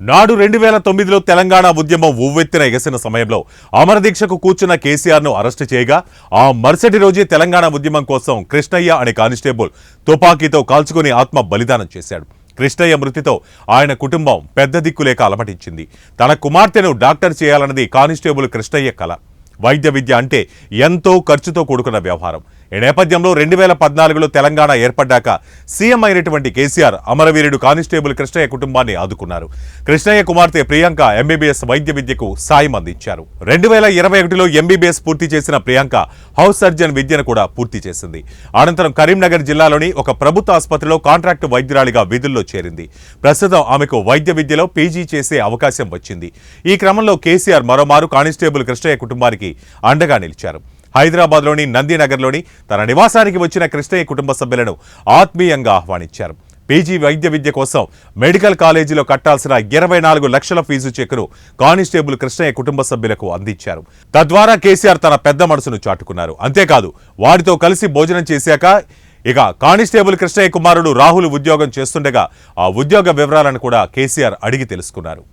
నాడు రెండు వేల తొమ్మిదిలో తెలంగాణ ఉద్యమం ఉవ్వెత్తిన ఎగసిన సమయంలో అమరదీక్షకు కూర్చున్న కేసీఆర్ను అరెస్టు చేయగా ఆ మరుసటి రోజే తెలంగాణ ఉద్యమం కోసం కృష్ణయ్య అనే కానిస్టేబుల్ తుపాకీతో కాల్చుకుని ఆత్మ బలిదానం చేశాడు. కృష్ణయ్య మృతితో ఆయన కుటుంబం పెద్ద దిక్కులేక అలమటించింది. తన కుమార్తెను డాక్టర్ చేయాలన్నది కానిస్టేబుల్ కృష్ణయ్య కల. వైద్య విద్య అంటే ఎంతో ఖర్చుతో కూడుకున్న వ్యవహారం. ఈ నేపథ్యంలో రెండు వేల పద్నాలుగులో తెలంగాణ ఏర్పడ్డాక సీఎం అయినటువంటి కేసీఆర్ అమరవీరుడు కానిస్టేబుల్ కృష్ణయ్య కుటుంబాన్ని ఆదుకున్నారు. కృష్ణయ్య కుమార్తె ప్రియాంక ఎంబీబీఎస్ వైద్య విద్యకు సాయం అందించారు. రెండు వేల ఇరవై ఒకటిలో ఎంబీబీఎస్ పూర్తి చేసిన ప్రియాంక హౌస్ సర్జన్ విద్యను కూడా పూర్తి చేసింది. అనంతరం కరీంనగర్ జిల్లాలోని ఒక ప్రభుత్వ ఆసుపత్రిలో కాంట్రాక్టు వైద్యురాలిగా విధుల్లో చేరింది. ప్రస్తుతం ఆమెకు వైద్య విద్యలో పీజీ చేసే అవకాశం వచ్చింది. ఈ క్రమంలో కేసీఆర్ మరోమారు కానిస్టేబుల్ కృష్ణయ్య కుటుంబానికి అండగా నిలిచారు. హైదరాబాద్లోని నందినగర్లోని తన నివాసానికి వచ్చిన కృష్ణయ్య కుటుంబ సభ్యులను ఆత్మీయంగా ఆహ్వానించారు. పీజీ వైద్య విద్య కోసం మెడికల్ కాలేజీలో కట్టాల్సిన ఇరవై నాలుగు లక్షల ఫీజు చెక్కును కానిస్టేబుల్ కృష్ణయ్య కుటుంబ సభ్యులకు అందించారు. తద్వారా కేసీఆర్ తన పెద్ద మనసును చాటుకున్నారు. అంతేకాదు వారితో కలిసి భోజనం చేశాక ఇక కానిస్టేబుల్ కృష్ణయ్య కుమారుడు రాహుల్ ఉద్యోగం చేస్తుండగా ఆ ఉద్యోగ వివరాలను కూడా కేసీఆర్ అడిగి తెలుసుకున్నారు.